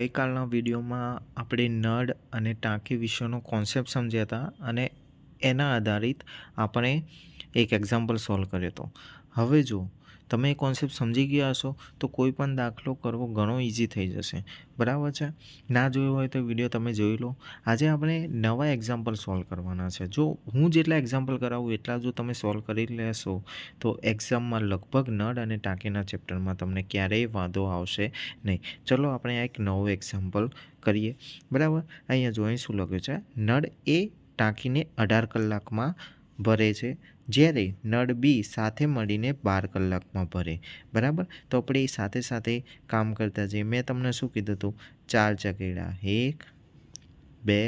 ગઈકાલના વિડીયોમાં આપણે નળ અને ટાંકી વિશેનો કોન્સેપ્ટ સમજ્યા હતા અને એના આધારિત આપણે એક એક્ઝામ્પલ સોલ્વ કર્યો હતો. હવે જો તમે એ કોન્સેપ્ટ સમજી ગયા હશો, તો કોઈ પણ દાખલો કરવો ઘણો ઇઝી થઈ જશે. બરાબર છે? ના જોયો હોય તો વીડિયો તમે જોઈ લો. આજે આપણે નવા એક્ઝામ્પલ સોલ્વ કરવાના છે. જો હું જેટલા એક્ઝામ્પલ કરાવું, એટલા જો તમે સોલ્વ કરી લેશો, તો એક્ઝામમાં લગભગ નળ અને ટાંકીના ચેપ્ટરમાં તમને ક્યારેય વાંધો આવશે નહીં. ચલો આપણે આ એક નવું એક્ઝામ્પલ કરીએ. બરાબર? અહીંયા જોઈ શું લખ્યું છે. નળ એ ટાંકીને અઢાર કલાકમાં ભરે છે. જ્યારે નળ બી સાથે મળીને બાર કલાકમાં ભરે, બરાબર? તો આપણે એ સાથે સાથે કામ કરતા જઈએ. મેં તમને શું કીધું હતું? ચાર ચકેડા. એક, બે,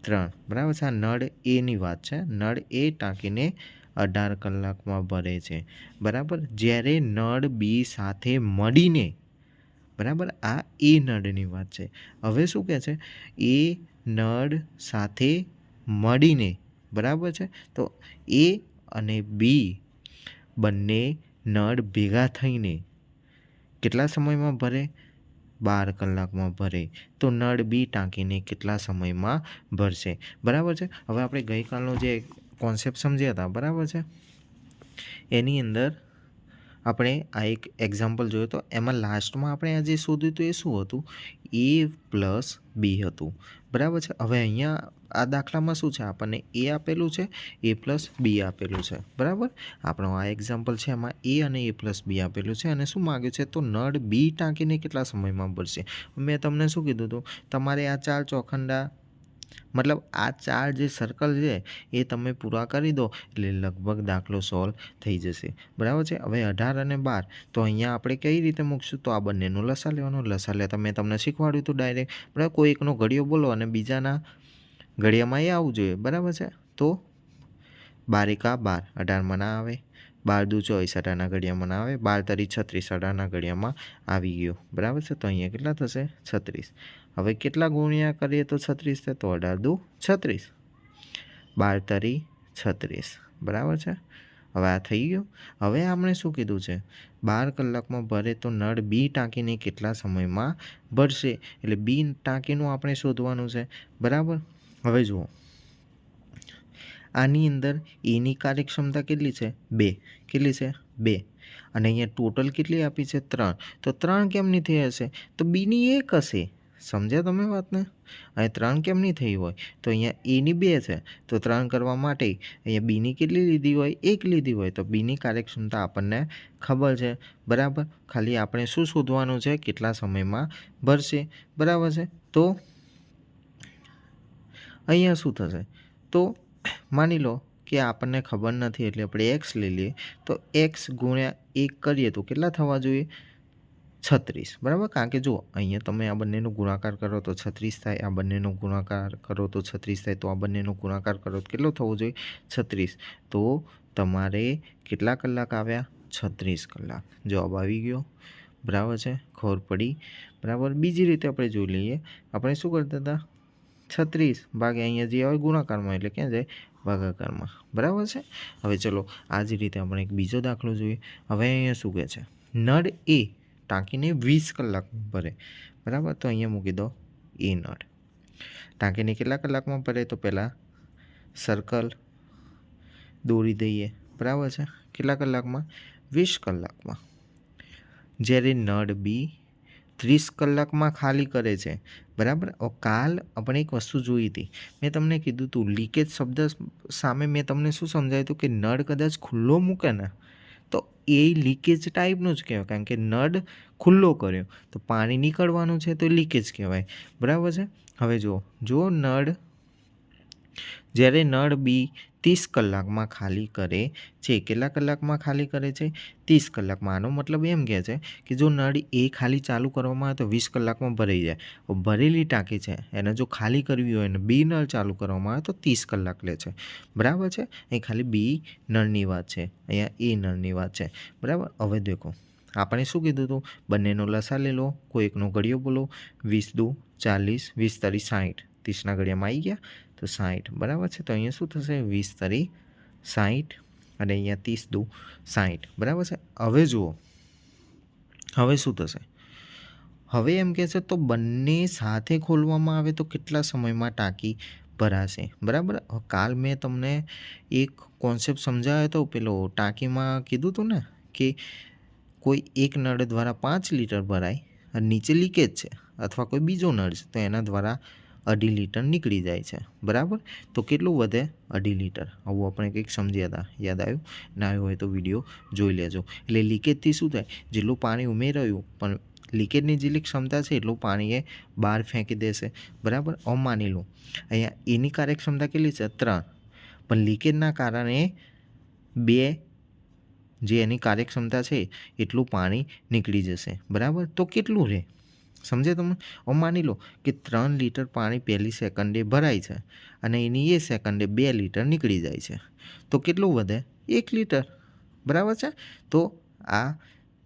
ત્રણ. બરાબર છે? આ નળ એની વાત છે. નળ એ ટાંકીને અઢાર કલાકમાં ભરે છે. બરાબર? જ્યારે નળ બી સાથે મળીને, બરાબર? આ એ નળની વાત છે. હવે શું કહે છે? એ નળ સાથે મળીને બરાબર છે? તો એ અને બી બંને નળ ભેગા થઈને કેટલા સમયમાં ભરે? બાર કલાકમાં ભરે. તો નળ બી ટાંકીને કેટલા સમયમાં ભરશે? બરાબર છે? હવે આપણે ગઈકાલનો જે કોન્સેપ્ટ સમજ્યા હતા, બરાબર છે? એની અંદર આપણે આ એક એક્ઝામ્પલ જોયો તો એમાં લાસ્ટમાં આપણે આ જે શોધ્યું હતું એ શું હતું? એ પ્લસ બી હતું. બરાબર છે? હવે અહીંયા આ દાખલામાં શું છે? આપણને એ આપેલું છે એ પ્લસ બી આપેલું છે. બરાબર? આપણો આ એક્ઝામ્પલ છે, એમાં એ અને એ પ્લસ બી આપેલું છે. અને શું માગ્યું છે? તો નળ બી ટાંકીને કેટલા સમયમાં ભરશે? મેં તમને શું કીધું હતું? તમારે આ ચાર ચોખંડા મતલબ આ ચાર જે સર્કલ છે, એ તમે પૂરા કરી દો, એટલે લગભગ દાખલો સોલ્વ થઈ જશે. બરાબર છે? હવે અઢાર અને બાર, તો અહીંયા આપણે કઈ રીતે મૂકશું? તો આ બંનેનું લસા લેવાનું. લસા લેતા મેં તમને શીખવાડ્યું હતું ડાયરેક્ટ બરાબર? કોઈ એકનો ઘડિયો બોલો અને બીજાના ઘડિયામાં એ આવવું જોઈએ. બરાબર છે? તો બારીકા બાર. અઢારમાં ના આવે. બાર દુ ચોવીસ અઢારના ઘડિયામાં આવે, બાર તરી છત્રીસ અઢારના ઘડિયામાં આવી ગયો. બરાબર છે? તો અહીંયા કેટલા થશે? છત્રીસ. હવે કેટલા ગુણ્યા કરીએ તો છત્રીસ થાય? તો અઢાર દુ છત્રીસ. બાર તરી છત્રીસ. બરાબર છે? હવે આ થઈ ગયું. હવે આપણે શું કીધું છે? બાર કલાકમાં ભરે તો નળ બી ટાંકીને કેટલા સમયમાં ભરશે? એટલે બી ટાંકીનું આપણે શોધવાનું છે. બરાબર? હવે જુઓ. આની અંદર એની કાર્યક્ષમતા કેટલી છે? બે. કેટલી છે? બે. અને અહીંયા ટોટલ કેટલી આપી છે? ત્રણ. તો ત્રણ કેમની થઈ હશે? તો બીની એક હશે. સમજ્યા તમે વાતને? અહીં ત્રણ કેમની થઈ હોય? તો અહીંયા એની બે છે. તો ત્રણ કરવા માટે અહીંયા બીની કેટલી લીધી હોય? એક લીધી હોય. તો બીની કાર્યક્ષમતા આપણને ખબર છે. બરાબર? ખાલી આપણે શું શોધવાનું છે? કેટલા સમયમાં ભરશે? બરાબર છે? તો અહીંયા શું થશે? તો માની લો કે આપણને ખબર નથી એટલે આપણે એક્સ લઈ લઈએ, તો એક્સ ગુણ્યા એક કરીએ તો કેટલા થવા જોઈએ? છત્રીસ. બરાબર? કારણ કે જુઓ અહીંયા તમે આ બંનેનો ગુણાકાર કરો તો છત્રીસ થાય, આ બંનેનો ગુણાકાર કરો તો છત્રીસ થાય, તો આ બંનેનો ગુણાકાર કરો તો કેટલો થવો જોઈએ? છત્રીસ. તો તમારે કેટલા કલાક આવ્યા? છત્રીસ કલાક. જવાબ આવી ગયો. બરાબર છે? ખબર પડી. બરાબર? બીજી રીતે આપણે જોઈ લઈએ. આપણે શું કરતા હતા? છત્રીસ ભાગે અહીંયા જે આવે ગુણાકારમાં એટલે ક્યાં જાય? ભાગાકારમાં. બરાબર છે? હવે ચલો, આ જ રીતે આપણે એક બીજો દાખલો જોઈએ. હવે અહીંયા શું કહે છે? નળ એ ટાંકીને વીસ કલાક ભરે. બરાબર? તો અહીંયા મૂકી દો, એ નળ. ટાંકીને કેટલા કલાકમાં ભરે? તો પહેલાં સર્કલ દોરી દઈએ. બરાબર છે? કેટલા કલાકમાં? વીસ કલાકમાં. જ્યારે નળ બી ત્રીસ કલાકમાં ખાલી કરે છે. બરાબર? કાલ આપણે એક વસ્તુ જોઈ હતી. મેં તમને કીધું હતું લીકેજ શબ્દ સામે મેં તમને શું સમજાવ્યું હતું કે નળ કદાચ ખુલ્લો મૂકે ને, તો એ લીકેજ ટાઈપનું જ કહેવાય. કારણ કે નળ ખુલ્લો કર્યો, તો પાણી નીકળવાનું છે તો લીકેજ કહેવાય. બરાબર છે? હવે જુઓ જો નળ જ્યારે નળ બી ત્રીસ કલાકમાં ખાલી કરે છે, કેટલા કલાકમાં ખાલી કરે છે? ત્રીસ કલાકમાં. આનો મતલબ એમ કહે છે કે જો નળ એ ખાલી ચાલુ કરવામાં આવે તો વીસ કલાકમાં ભરાઈ જાય. ભરેલી ટાંકી છે, એને જો ખાલી કરવી હોય ને બી નળ ચાલુ કરવામાં આવે તો ત્રીસ કલાક લે છે. બરાબર છે? અહીં ખાલી બી નળની વાત છે, અહીંયા એ નળની વાત છે. બરાબર? હવે દેખો. આપણે શું કીધું હતું? બંનેનો લસા લે લો, કોઈકનો ઘડિયો બોલો, વીસ દુ ચાલીસ, વીસ તરી સાઠ ત્રીસના ઘડિયામાં આવી ગયા, તો સાઠ બરાબર છે? તો અહીંયા શું થશે? વીસ તરી સાઠ અને અહીંયા ત્રીસ દુ સાઠ બરાબર છે? હવે જુઓ. હવે શું થશે? હવે એમ કહે છે, તો બંને સાથે ખોલવામાં આવે તો કેટલા સમયમાં ટાંકી ભરાશે? બરાબર? કાલ મેં તમને એક કોન્સેપ્ટ સમજાવ્યો હતો પેલો ટાંકીમાં કીધું હતું ને કે કોઈ એક નળ દ્વારા પાંચ લીટર ભરાય નીચે લીકેજ છે અથવા કોઈ બીજો નળ છે, તો એના દ્વારા અઢી લીટર નીકળી જાય છે, બરાબર? તો કેટલું વધે અઢી લીટર? આવું આપણે કંઈક સમજ્યા હતા, યાદ આવ્યું? ના આવ્યું હોય તો વીડિયો જોઈ લેજો. એટલે લીકેજથી શું થાય? જેટલું પાણી ઉમેરાયું, પણ લીકેજની જેટલી ક્ષમતા છે, એટલું પાણી એ બહાર ફેંકી દેશે, બરાબર? આમ માની લો. અહીંયા એની કાર્યક્ષમતા કેટલી છે? ત્રણ. પણ લીકેજના કારણે બે જે એની કાર્યક્ષમતા છે, એટલું પાણી નીકળી જશે, બરાબર? તો કેટલું રહે? સમજે તમે હું માની લો કે ત્રણ લીટર પાણી પહેલી સેકન્ડે ભરાય છે અને એની એ સેકન્ડે બે લીટર નીકળી જાય છે. તો કેટલું વધે? એક લીટર. બરાબર છે? તો આ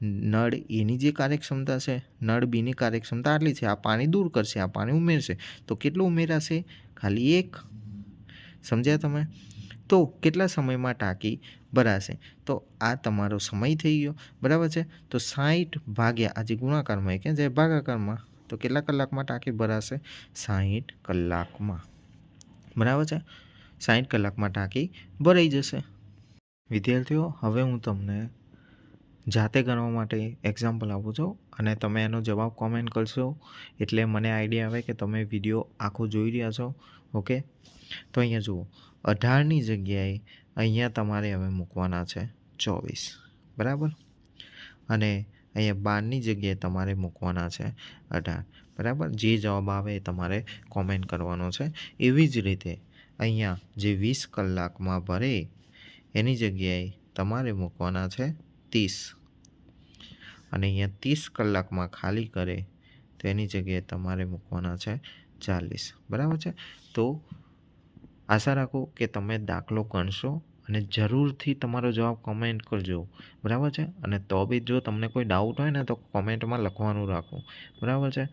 નળ એની જે કાર્યક્ષમતા છે, નળ બીની કાર્યક્ષમતા આટલી છે, આ પાણી દૂર કરશે, આ પાણી ઉમેરશે. તો કેટલું ઉમેરાશે? ખાલી એક. સમજ્યા તમે? તો કેટલા સમયમાં ટાંકી ભરાશે? તો આ તમારો સમય થઈ ગયો. બરાબર છે? તો સાઠ ભાગ્યા આજે ગુણાકારમાં કે જે ભાગાકારમાં, તો કેટલા કલાકમાં ટાંકી ભરાશે? સાઠ કલાકમાં. બરાબર છે? સાઠ કલાકમાં ટાંકી ભરાઈ જશે. વિદ્યાર્થીઓ, હવે હું તમને જાતે ગણવા માટે એક્ઝામ્પલ આપું છું અને તમે એનો જવાબ કોમેન્ટ કરશો એટલે મને આઈડિયા આવે કે તમે વીડિયો આખો જોઈ રહ્યા છો. ઓકે તો અહીંયા જુઓ. અઢારની જગ્યાએ અહીંયા તમારે હવે મૂકવાના છે ચોવીસ. બરાબર? અને અહીંયા બારની જગ્યાએ તમારે મૂકવાના છે અઢાર. બરાબર? જે જવાબ આવે એ તમારે કોમેન્ટ કરવાનો છે. એવી જ રીતે અહીંયા જે વીસ કલાકમાં ભરે એની જગ્યાએ તમારે મૂકવાના છે ત્રીસ. અને અહીંયા ત્રીસ કલાકમાં ખાલી કરે તો એની જગ્યાએ તમારે મૂકવાના છે ચાલીસ. બરાબર છે? તો આશા રાખું કે તમે દાખલો ગણશો અને જરૂરથી તમારો જવાબ કમેન્ટ કરજો. બરાબર છે? અને તો બી જો તમને કોઈ ડાઉટ હોય ને તો કોમેન્ટમાં લખવાનું રાખો. બરાબર છે?